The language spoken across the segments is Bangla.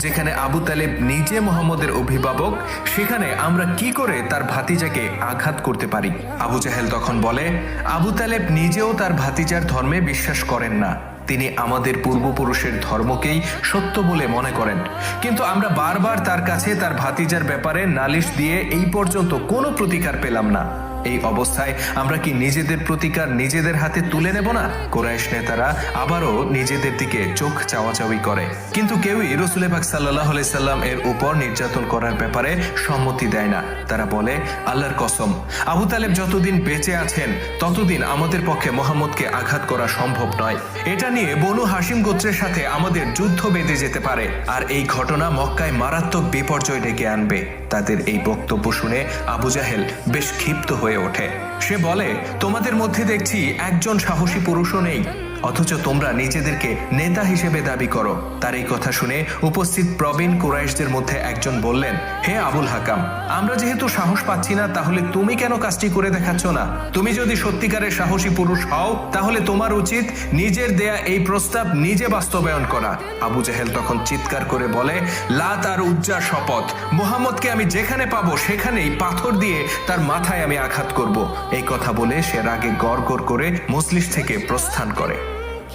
যেখানে আবু তালেব নিজে মোহাম্মদের অভিভাবক, সেখানে আমরা কি করে তার ভাতিজাকে আঘাত করতে পারি? আবু জাহেল তখন বলে, আবু তালেব নিজেও তার ভাতিজার ধর্মে বিশ্বাস করেন না। তিনি আমাদের পূর্বপুরুষের ধর্মকেই সত্য বলে মনে করেন। কিন্তু আমরা বারবার তার কাছে তার ভাতিজার ব্যাপারে নালিশ দিয়ে এই পর্যন্ত কোনো প্রতিকার পেলাম না। এই অবস্থায় আমরা কি নিজেদের প্রতিকার নিজেদের হাতে তুলে নেব না? কোরাইশ নেতারা আবারও নিজেদের দিকে চোখ চাওয়াচাওয়ি করে। কিন্তু কেউই রসুল পাক সাল্লাহ সাল্লাম এর উপর নির্যাতন করার ব্যাপারে সম্মতি দেয় না। তারা বলে, আল্লাহর কসম, আবু তালেব যতদিন বেঁচে আছেন, ততদিন আমাদের পক্ষে মোহাম্মদকে আঘাত করা সম্ভব নয়। এটা নিয়ে বনু হাসিম গোত্রের সাথে আমাদের যুদ্ধ বেঁধে যেতে পারে। আর এই ঘটনা মক্কায় মারাত্মক বিপর্যয় ডেকে আনবে। তাদের এই বক্তব্য শুনে আবু জাহেল বেশ ক্ষিপ্ত হয়ে ওঠে। সে বলে তোমাদের মধ্যে দেখছি একজন সাহসী পুরুষও নেই। অথচ তোমরা নিজেদেরকে নেতা হিসেবে দাবি করো। তার এই কথা শুনে উপস্থিত প্রবীণ কুরাইশদের মধ্যে একজন বললেন, হে আবুল হাকাম, আমরা যেহেতু সাহস পাচ্ছি না, তাহলে তুমি কেন কাজটি করে দেখাচ্ছ না? তুমি যদি সত্যিকারের সাহসী পুরুষ হও, তাহলে তোমার উচিত নিজের দেয়া এই প্রস্তাব নিজে বাস্তবায়ন করা। আবু জাহেল তখন চিৎকার করে বলে, লাত আর উজ্জার শপথ। মোহাম্মদকে আমি যেখানে পাবো, সেখানেই পাথর দিয়ে তার মাথায় আমি আঘাত করব। এই কথা বলে সে রাগে গড় করে মজলিস থেকে প্রস্থান করে।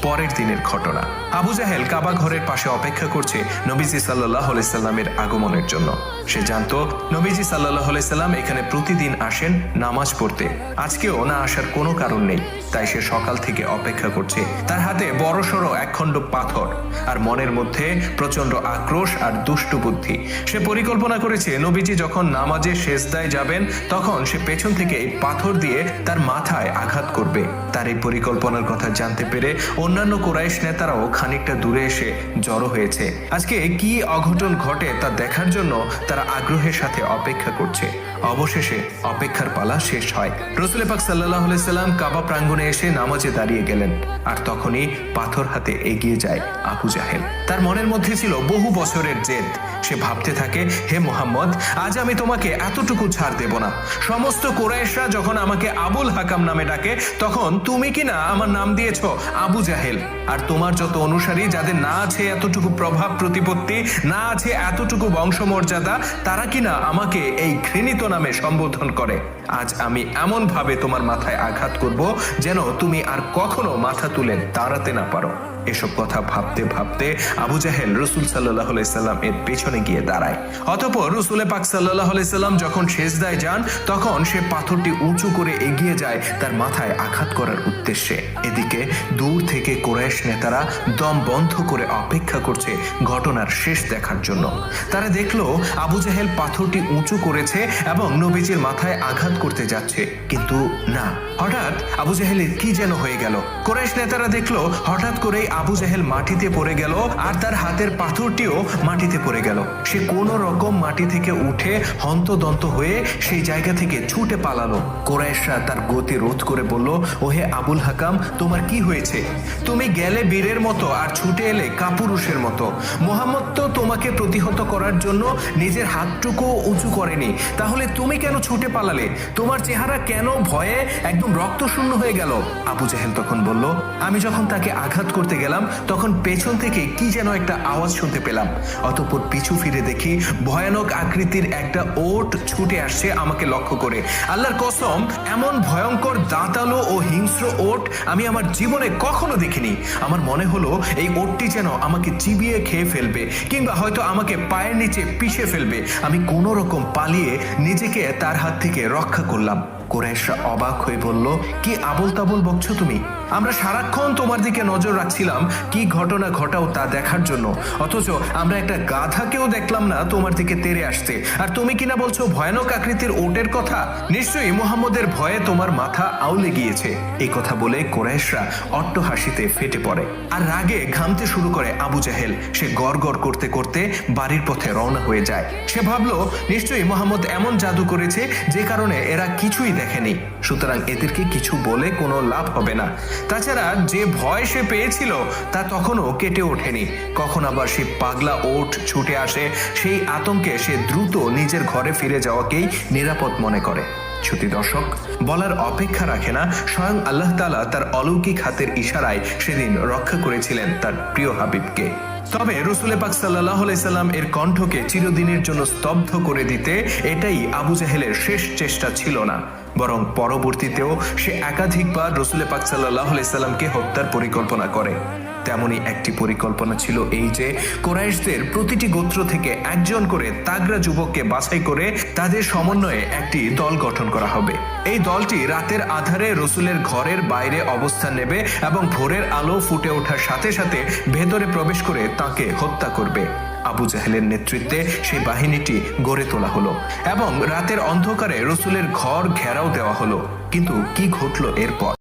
পরের দিনের ঘটনা। আবু জাহেল কাবা ঘরের পাশে অপেক্ষা করছে নবীজি সাল্লাহ সাল্লামের আগমনের জন্য। সে জানতো, নবীজি সাল্লাহ সাল্লাম এখানে প্রতিদিন আসেন নামাজ পড়তে। আজকেও না আসার কোনো কারণ নেই। তাই সে সকাল থেকে অপেক্ষা করছে। তার হাতে বড়সড় একখণ্ড পাথর আর মনের মধ্যে প্রচণ্ড আক্রোশ আর দুষ্টু বুদ্ধি। সে পরিকল্পনা করেছে, নবীজি যখন নামাজে শেষদায় যাবেন, তখন সে পেছন থেকে এই পাথর দিয়ে তার মাথায় আঘাত করবে। তার এই পরিকল্পনার কথা জানতে পেরে অন্যান্য কোরাইশ নেতারাও খানিকটা দূরে এসে জড়ো হয়েছে। আজকে কি অঘটন ঘটে তা দেখার জন্য তারা আগ্রহের সাথে অপেক্ষা করছে। অবশেষে অপেক্ষার পালা শেষ হয়। রসুল পাক সাল্লাহ সাল্লাম কাবা প্রাঙ্গণে এসে নামাজে দাঁড়িয়ে গেলেন আর তখনই পাথর হাতে এগিয়ে যায় আবু জাহেল। তার মনের মধ্যে ছিল বহু বছরের জেদ। সে ভাবতে থাকে, হে মোহাম্মদ, আজ আমি তোমাকে এতটুকু ছাড় দেব না। সমস্ত কোরাইশরা যখন আমাকে আবুল হাকাম নামে ডাকে, তখন তুমি কিনা আমার নাম দিয়েছ? আবু জাহেল। আর তোমার যত অনুসারী, যাদের না আছে এতটুকু প্রভাব প্রতিপত্তি, না আছে এতটুকু বংশমর্যাদা, তারা কিনা আমাকে এই ঘৃণিত নামে সম্বোধন করে। আজ আমি এমন ভাবে তোমার মাথায় আঘাত করব যেন তুমি আর কখনো মাথা তুলে দাঁড়াতে না পারো। এসব কথা ভাবতে ভাবতে আবু জাহেল রসুল সাল্লাহ সাল্লাম এর পেছনে গিয়ে দাঁড়ায়। অতপর রসুল পাক সাল্লাহ সাল্লাম যখন শেষদায় যান, তখন সে পাথরটি উঁচু করে এগিয়ে যায় তার মাথায় আঘাত করার উদ্দেশ্যে। এদিকে দূর থেকে কোরাইশ নেতারা দম বন্ধ করে অপেক্ষা করছে ঘটনার শেষ দেখার জন্য। তারা দেখল আবু জাহেল পাথরটি উঁচু করেছে এবং নবীজির মাথায় আঘাত করতে যাচ্ছে। কিন্তু না, হঠাৎ আবু জাহেলের কি যেন হয়ে গেল। কোরাইশ নেতারা দেখল হঠাৎ করেই আবু জাহেল মাটিতে পড়ে গেল আর তার হাতের পাথরটিও মাটিতে পড়ে গেল। সে কোন রকম মাটি থেকে উঠে হন্তদন্ত হয়ে সেই জায়গা থেকে ছুটে পালালো। কোরাইশরা তার গতি রোধ করে বলল, ওহে আবুল হাকাম, তোমার কি হয়েছে? তুমি গেলে বীরের মতো আর ছুটে এলে কাপুরুষের মতো। মোহাম্মদ তো তোমাকে প্রতিহত করার জন্য নিজের হাতটুকু উঁচু করেনি। তাহলে তুমি কেন ছুটে পালালে? তোমার চেহারা কেন ভয়ে একদম রক্তশূন্য হয়ে গেল? আবু জাহেল তখন বলল, আমি যখন তাকে আঘাত করতে গেলাম, তখন পেছন থেকে কি যেন একটা আওয়াজ শুনতে পেলাম। অতঃপর পিছু ফিরে দেখি ভয়ানক আকৃতির একটা ওট ছুটে আসছে আমাকে লক্ষ্য করে। আল্লাহর কসম, এমন ভয়ঙ্কর দাঁতালো ও হিংস্র ওট আমি আমার জীবনে কখনো দেখিনি। আমার মনে হলো এই ওটটি যেন আমাকে চিবিয়ে খেয়ে ফেলবে, কিংবা হয়তো আমাকে পায়ের নিচে পিষে ফেলবে। আমি কোনো রকম পালিয়ে নিজেকে তার হাত থেকে রক্ষা করলাম। কোরাইশরা অবাক হয়ে বলল, কি আবল তাবল বকছো তুমি? আমরা সারাক্ষণ তোমার দিকে নজর রাখছিলাম, কি ঘটনা ঘটাও তা দেখার জন্য। অথচ আমরা একটা গাধাকেও দেখলাম না তোমার দিকে তেরে আসতে। আর তুমি কিনা বলছো ভয়ানক আকৃতির ওটের কথা? নিশ্চয়ই মোহাম্মদের ভয়ে তোমার মাথা আউলে গিয়েছে। এই কথা বলে কোরাইশরা অট্ট হাসিতে ফেটে পড়ে। আর রাগে ঘামতে শুরু করে আবু জাহেল। সে গড় করতে করতে বাড়ির পথে রওনা হয়ে যায়। সে ভাবলো, নিশ্চয়ই মোহাম্মদ এমন জাদু করেছে যে কারণে এরা কিছুই দেখেনি। সুতরাং এদেরকে কিছু বলে কোনো লাভ হবে না। তাছাড়া যে ভয় সে পেয়েছিল, তা তখনও কেটে ওঠেনি। কখন আবার সে পাগলা ওঠ ছুটে আসে, সেই আতঙ্কে সে দ্রুত নিজের ঘরে ফিরে যাওয়াকেই নিরাপদ মনে করে। ছুটি দর্শক, বলার অপেক্ষা রাখে না, স্বয়ং আল্লাহ তালা তার অলৌকিক হাতের ইশারায় সেদিন রক্ষা করেছিলেন তার প্রিয় হাবিবকে। তবে রসুলে পাক সাল্লাহ সাল্লাম এর কণ্ঠকে চিরদিনের জন্য স্তব্ধ করে দিতে এটাই আবু জাহেলের শেষ চেষ্টা ছিল না। বরং পরবর্তীতেও সে একাধিকবার রসুলে পাক সাল্লাহ সাল্লামকে হত্যার পরিকল্পনা করে। তেমনই একটি পরিকল্পনা ছিল এই যে কোরাইশদের প্রতিটি গোত্র থেকে একজন করে তাগরা যুবককে বাছাই করে তাদের সমন্বয়ে একটি দল গঠন করা হবে। এই দলটি রাতের আধারে রসুলের ঘরের বাইরে অবস্থান নেবে এবং ভোরের আলো ফুটে ওঠার সাথে সাথে ভেতরে প্রবেশ করে তাকে হত্যা করবে। আবু জাহেলের নেতৃত্বে সেই বাহিনীটি গড়ে তোলা হলো এবং রাতের অন্ধকারে রসুলের ঘর ঘেরাও দেওয়া হলো। কিন্তু কি ঘটলো এরপর?